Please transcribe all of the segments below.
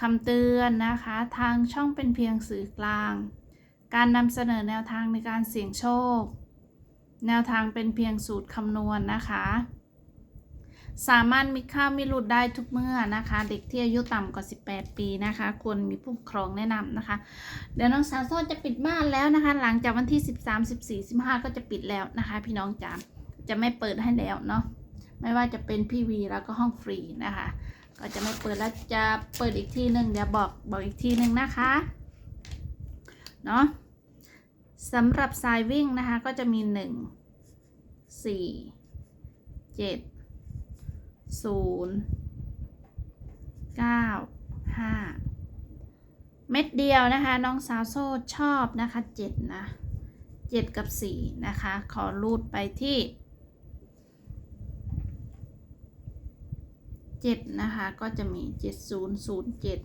คำเตือนนะคะ ทางช่องเป็นเพียงสื่อกลาง การนำเสนอแนวทางในการเสี่ยงโชค แนวทางเป็นเพียงสูตรคำนวณนะคะ สามารถมีค่ามีหลุดได้ทุกเมื่อนะคะ เด็กที่อายุต่ำกว่า 18 ปีนะคะ ควรมีผู้ปกครองแนะนำนะคะ เดี๋ยวน้องสาวโซ่จะปิดบ้านแล้วนะคะ หลังจากวันที่ 13 14 15 ก็จะปิดแล้วนะคะ พี่น้องจ๋าจะไม่เปิดให้แล้วเนาะไม่ว่าจะเป็นพี่วีแล้วก็ห้องฟรีนะคะ ก็จะไม่เปิดแล้วจะเปิดอีกทีหนึ่งเดี๋ยวบอกบอกอีกทีหนึ่งนะคะเนาะสำหรับสายวิ่งนะคะก็จะมีหนึ่งสี่เจ็ดศูนย์เก้าห้าเม็ดเดียวนะคะ น้องสาวโซ่ชอบนะคะเจ็ดนะเจ็ดกับสี่นะคะ ขอรูดไปที่ เจ็ดนะคะ ก็จะมีเจ็ดศูนย์ศูนย์เจ็ด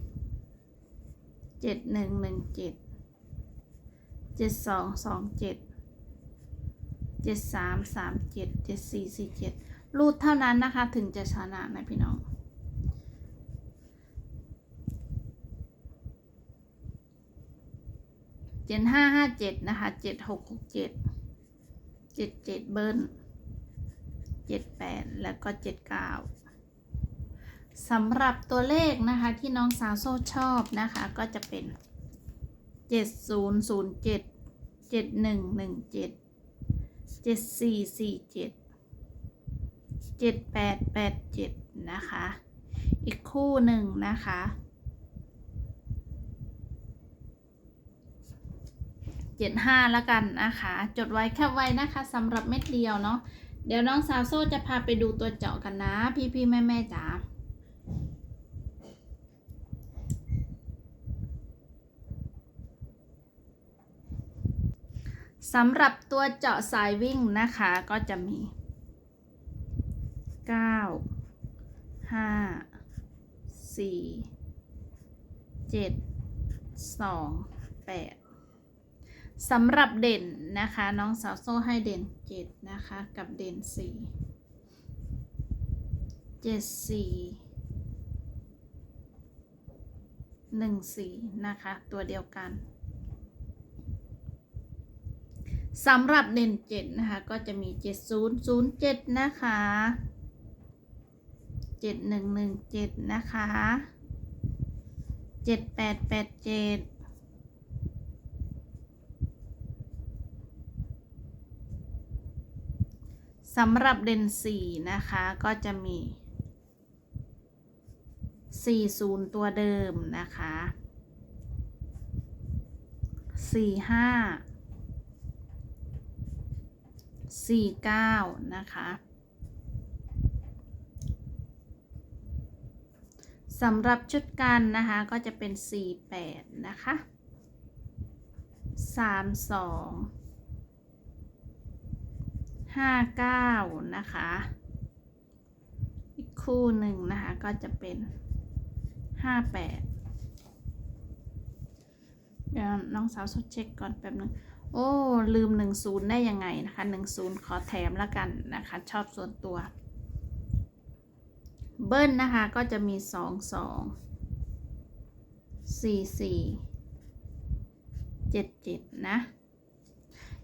เจ็ดหนึ่งหนึ่งเจ็ดเจ็ดสองสองเจ็ดเจ็ดสามสามเจ็ดเจ็ดสี่สี่เจ็ดรูดเท่านั้นนะคะ ถึงจะชนะนะพี่น้องเจ็ดห้าห้าเจ็ดนะคะเจ็ดหกหกเจ็ดเจ็ดเจ็ดเบิ้ลเจ็ดแปดแล้วก็เจ็ดเก้า สำหรับตัวเลขนะคะที่น้องสาวโซ่ชอบนะคะก็จะเป็นเจ็ดศูนย์ศูนย์เจ็ดเจ็ดหนึ่งหนึ่งเจ็ดเจ็ดสี่สี่เจ็ดเจ็ดแปดแปดเจ็ดนะคะ อีกคู่หนึ่งนะคะเจ็ดห้าแล้วกันนะคะ จดไว้แค่ไว้นะคะสำหรับเม็ดเดียวเนาะ เดี๋ยวน้องสาวโซ่จะพาไปดูตัวเจาะกันนะ พี่พี่แม่แม่จ๋า สำหรับตัวเจาะสายวิ่งนะคะก็จะมีเก้าห้าสี่เจ็ดสองแปดสำหรับเด่นนะคะ น้องสาวโซ่ให้เด่นเจ็ดนะคะ กับเด่นสี่เจ็ดสี่หนึ่งสี่นะคะ ตัวเดียวกัน สำหรับเด่นเจ็ดนะคะ ก็จะมีเจ็ดศูนย์ศูนย์เจ็ดนะคะเจ็ดหนึ่งหนึ่งเจ็ดนะคะเจ็ดแปดแปดเจ็ดสำหรับเด่นสี่นะคะก็จะมี40ตัวเดิมนะคะ45 49 นะคะสำหรับชุดกันนะคะ ก็จะเป็น 48 นะคะ 32ห้าเก้านะคะ อีกคู่หนึ่งนะคะ ก็จะเป็นห้าแปดเดี๋ยวน้องสาวสดเช็คก่อนแป๊บนึง โอ้ ลืมหนึ่งศูนย์ได้ยังไงนะคะหนึ่งศูนย์ขอแถมแล้วกันนะคะ ชอบส่วนตัว เบิ้ลนะคะ ก็จะมีสองสองสี่สี่เจ็ดเจ็ดนะ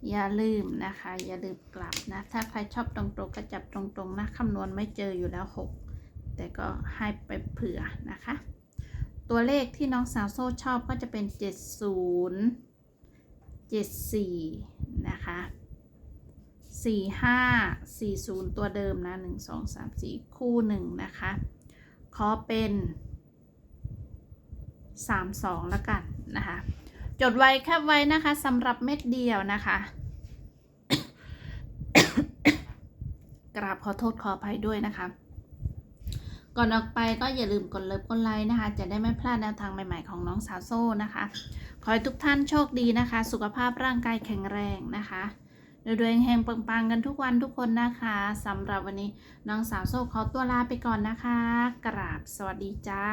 อย่าลืมนะคะ อย่าลืมกลับนะ ถ้าใครชอบตรงๆก็จับตรงๆนะคำนวณไม่เจออยู่แล้ว 6 แต่ก็ให้ไปเผื่อนะคะ ตัวเลขที่น้องสาวโซ่ชอบก็จะเป็น 70 74นะคะ45 40ตัวเดิมนะ1 2 3 4คู่หนึ่งนะคะ ขอเป็น32แล้วกันนะคะ จดไว้แคบไว้นะคะสำหรับเม็ดเดียวนะคะ กราบขอโทษขออภัยด้วยนะคะ ก่อนออกไปก็อย่าลืมกดเลิฟกดไลค์นะคะ จะได้ไม่พลาดแนวทางใหม่ๆของน้องสาวโซ่นะคะ ขอให้ทุกท่านโชคดีนะคะ สุขภาพร่างกายแข็งแรงนะคะรวยๆแห่งปังๆกันทุกวันทุกคนนะคะสำหรับวันนี้น้องสาวโซ่ขอตัวลาไปก่อนนะคะ กราบสวัสดีจ้า